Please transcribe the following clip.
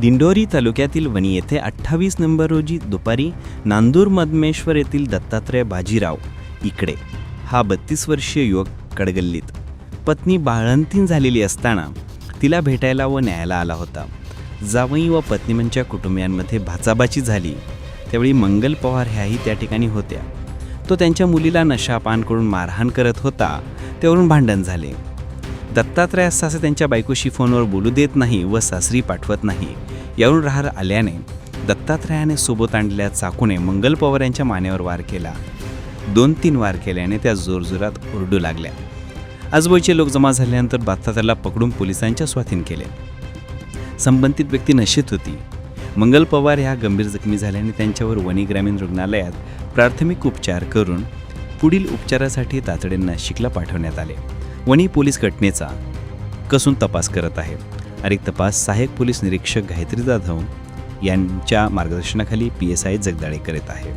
दिंडोरी तालुक्यातील वणी येथे अठ्ठावीस नंबर रोजी दुपारी नांदूर मधमेश्वर येथील दत्तात्रय बाजीराव इकडे हा बत्तीस वर्षीय युवक कडगल्लीत. पत्नी बाळंतीण झालेली असताना तिला भेटायला व न्यायाला आला होता. जावई व पत्नीमंच्या कुटुंबियांमध्ये भाचाबाची झाली. त्यावेळी मंगल पवार ह्याही त्या ठिकाणी होत्या. तो त्यांच्या मुलीला नशापान करून मारहाण करत होता. त्यावरून भांडण झाले. दत्तात्रय सासे त्यांच्या बायकोशी फोनवर बोलू देत नाही व सासरी पाठवत नाही. यावरून राहर आल्याने दत्तात्रयाने सोबत आणलेल्या चाकूने मंगल पवार यांच्या मानेवर वार केला. दोन तीन वार केल्याने त्या जोरजोरात ओरडू लागल्या. आजूबाजूचे लोक जमा झाल्यानंतर दत्तात्रयाला पकडून पोलिसांच्या स्वाधीन केले. संबंधित व्यक्ती नशेत होती. मंगल पवार ह्या गंभीर जखमी झाल्याने त्यांच्यावर वणी ग्रामीण रुग्णालयात प्राथमिक उपचार करून पुढील उपचारासाठी तातडीने नाशिकला पाठवण्यात आले. वणी पोलीस घटनेचा कसून तपास करत आहे. अधिक तपास सहाय्यक पोलीस निरीक्षक गायत्री जाधव यांच्या मार्गदर्शनाखाली पी एस आय जगदाळे करीत आहे.